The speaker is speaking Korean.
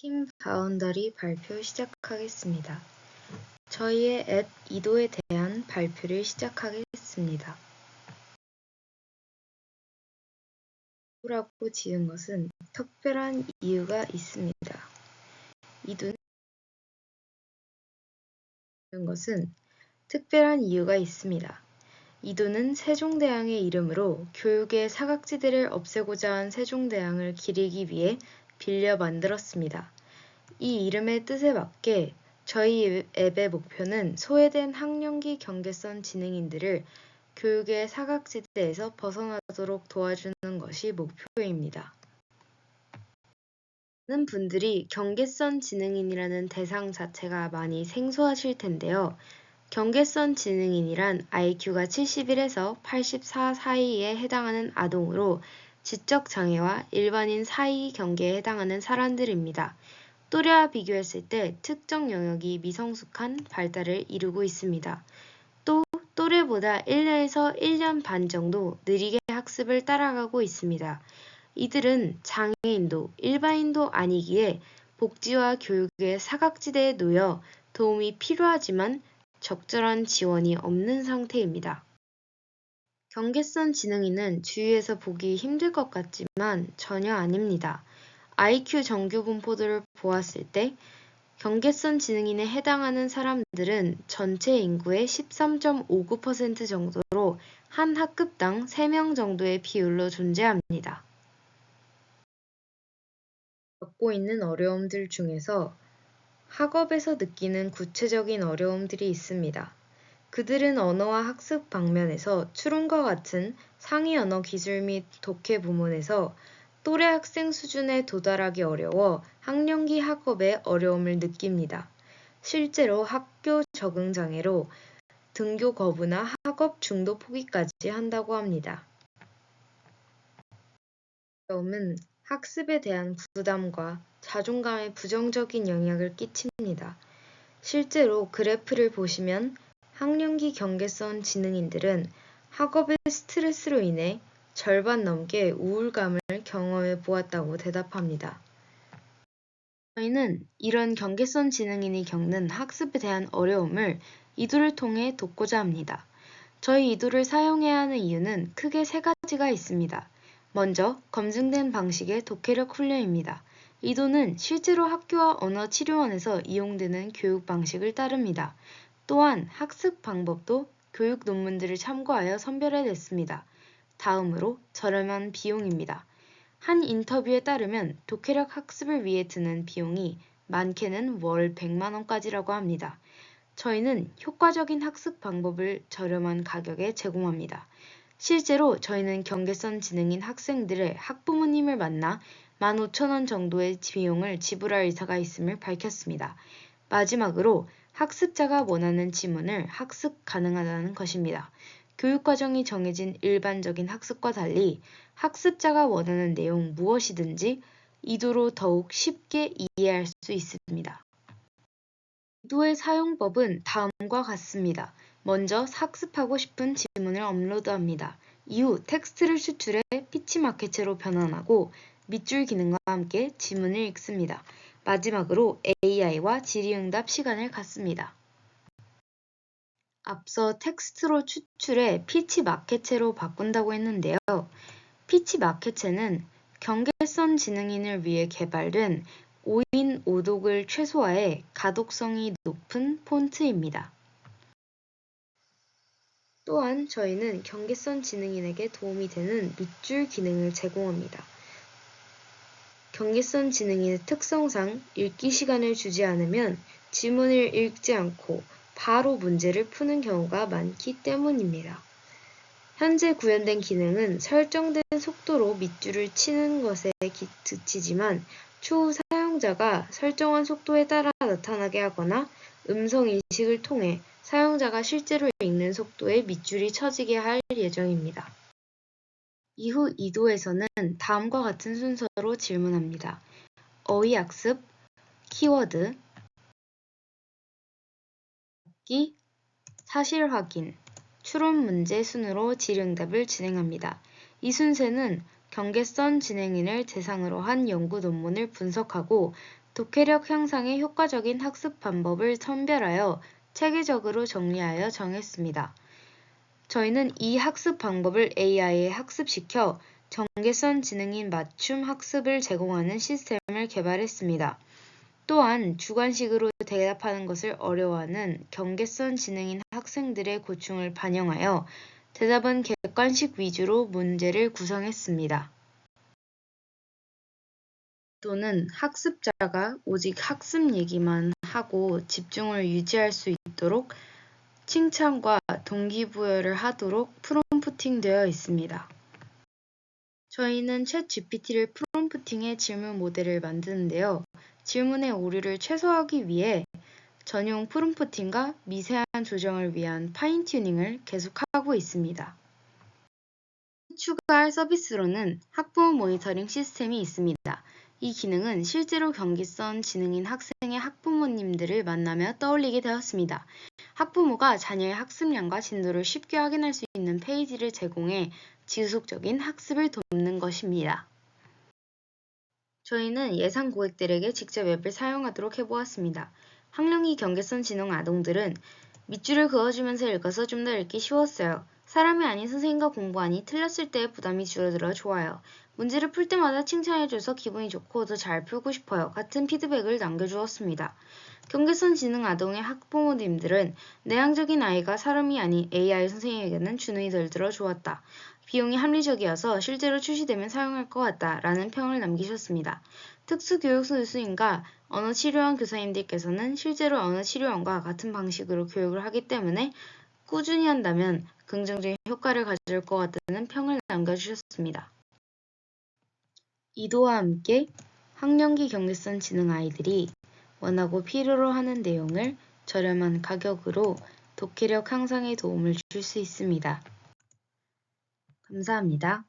팀 바운더리 발표 시작하겠습니다. 저희의 앱 이도에 대한 발표를 시작하겠습니다. 이도라고 지은 것은 특별한 이유가 있습니다. 이도는 것은 특별한 이유가 있습니다. 이도는 세종대왕의 이름으로 교육의 사각지대를 없애고자 한 세종대왕을 기리기 위해 빌려 만들었습니다. 이 이름의 뜻에 맞게 저희 앱의 목표는 소외된 학령기 경계선 지능인들을 교육의 사각지대에서 벗어나도록 도와주는 것이 목표입니다. 많은 분들이 경계선 지능인이라는 대상 자체가 많이 생소하실 텐데요. 경계선 지능인이란 IQ가 71에서 84 사이에 해당하는 아동으로 지적 장애와 일반인 사이 경계에 해당하는 사람들입니다. 또래와 비교했을 때 특정 영역이 미성숙한 발달을 이루고 있습니다. 또 또래보다 1년에서 1년 반 정도 느리게 학습을 따라가고 있습니다. 이들은 장애인도 일반인도 아니기에 복지와 교육의 사각지대에 놓여 도움이 필요하지만 적절한 지원이 없는 상태입니다. 경계선 지능인은 주위에서 보기 힘들 것 같지만 전혀 아닙니다. IQ 정규 분포도를 보았을 때 경계선 지능인에 해당하는 사람들은 전체 인구의 13.59% 정도로 한 학급당 3명 정도의 비율로 존재합니다. 겪고 있는 어려움들 중에서 학업에서 느끼는 구체적인 어려움들이 있습니다. 그들은 언어와 학습 방면에서 추론과 같은 상위 언어 기술 및 독해 부문에서 또래 학생 수준에 도달하기 어려워 학령기 학업에 어려움을 느낍니다. 실제로 학교 적응 장애로 등교 거부나 학업 중도 포기까지 한다고 합니다. 어려움은 학습에 대한 부담과 자존감에 부정적인 영향을 끼칩니다. 실제로 그래프를 보시면 학령기 경계선 지능인들은 학업의 스트레스로 인해 절반 넘게 우울감을 경험해 보았다고 대답합니다. 저희는 이런 경계선 지능인이 겪는 학습에 대한 어려움을 이도를 통해 돕고자 합니다. 저희 이도를 사용해야 하는 이유는 크게 세 가지가 있습니다. 먼저 검증된 방식의 독해력 훈련입니다. 이도는 실제로 학교와 언어치료원에서 이용되는 교육 방식을 따릅니다. 또한 학습 방법도 교육 논문들을 참고하여 선별해 냈습니다. 다음으로 저렴한 비용입니다. 한 인터뷰에 따르면 독해력 학습을 위해 드는 비용이 많게는 월 100만 원까지라고 합니다. 저희는 효과적인 학습 방법을 저렴한 가격에 제공합니다. 실제로 저희는 경계선 지능인 학생들의 학부모님을 만나 15,000원 정도의 비용을 지불할 의사가 있음을 밝혔습니다. 마지막으로 학습자가 원하는 지문을 학습 가능하다는 것입니다. 교육과정이 정해진 일반적인 학습과 달리 학습자가 원하는 내용 무엇이든지 이도로 더욱 쉽게 이해할 수 있습니다. 이도의 사용법은 다음과 같습니다. 먼저 학습하고 싶은 지문을 업로드합니다. 이후 텍스트를 추출해 피치 마켓체로 변환하고 밑줄 기능과 함께 지문을 읽습니다. 마지막으로 AI와 질의응답 시간을 갖습니다. 앞서 텍스트로 추출해 피치 마켓체로 바꾼다고 했는데요. 피치 마켓체는 경계선 지능인을 위해 개발된 5인 5독을 최소화해 가독성이 높은 폰트입니다. 또한 저희는 경계선 지능인에게 도움이 되는 밑줄 기능을 제공합니다. 경계선 지능인의 특성상 읽기 시간을 주지 않으면 지문을 읽지 않고 바로 문제를 푸는 경우가 많기 때문입니다. 현재 구현된 기능은 설정된 속도로 밑줄을 치는 것에 그치지만 추후 사용자가 설정한 속도에 따라 나타나게 하거나 음성 인식을 통해 사용자가 실제로 읽는 속도에 밑줄이 쳐지게 할 예정입니다. 이후 2도에서는 다음과 같은 순서로 질문합니다. 어휘 학습, 키워드, 듣기, 사실 확인, 추론 문제 순으로 질응답을 진행합니다. 이 순서는 경계선 진행인을 대상으로 한 연구 논문을 분석하고 독해력 향상에 효과적인 학습 방법을 선별하여 체계적으로 정리하여 정했습니다. 저희는 이 학습 방법을 AI에 학습시켜 경계선 지능인 맞춤 학습을 제공하는 시스템을 개발했습니다. 또한 주관식으로 대답하는 것을 어려워하는 경계선 지능인 학생들의 고충을 반영하여 대답은 객관식 위주로 문제를 구성했습니다. 또는 학습자가 오직 학습 얘기만 하고 집중을 유지할 수 있도록 칭찬과 동기부여를 하도록 프롬프팅되어 있습니다. 저희는 챗 GPT를 프롬프팅해 질문 모델을 만드는데요. 질문의 오류를 최소화하기 위해 전용 프롬프팅과 미세한 조정을 위한 파인 튜닝을 계속하고 있습니다. 추가할 서비스로는 학부모 모니터링 시스템이 있습니다. 이 기능은 실제로 경기선 지능인 학생의 학부모님들을 만나며 떠올리게 되었습니다. 학부모가 자녀의 학습량과 진도를 쉽게 확인할 수 있는 페이지를 제공해 지속적인 학습을 돕는 것입니다. 저희는 예상 고객들에게 직접 앱을 사용하도록 해보았습니다. 학령기 경계선 지능 아동들은 밑줄을 그어주면서 읽어서 좀 더 읽기 쉬웠어요. 사람이 아닌 선생님과 공부하니 틀렸을 때의 부담이 줄어들어 좋아요. 문제를 풀 때마다 칭찬해줘서 기분이 좋고 더 잘 풀고 싶어요. 같은 피드백을 남겨주었습니다. 경계선 지능 아동의 학부모님들은 내향적인 아이가 사람이 아닌 AI 선생님에게는 주눅이 덜 들어 좋았다. 비용이 합리적이어서 실제로 출시되면 사용할 것 같다. 라는 평을 남기셨습니다. 특수교육 선생님과 언어치료원 교사님들께서는 실제로 언어치료원과 같은 방식으로 교육을 하기 때문에 꾸준히 한다면 긍정적인 효과를 가져올 것 같다는 평을 남겨주셨습니다. 이도와 함께 학령기 경계선 지능 아이들이 원하고 필요로 하는 내용을 저렴한 가격으로 독해력 향상에 도움을 줄 수 있습니다. 감사합니다.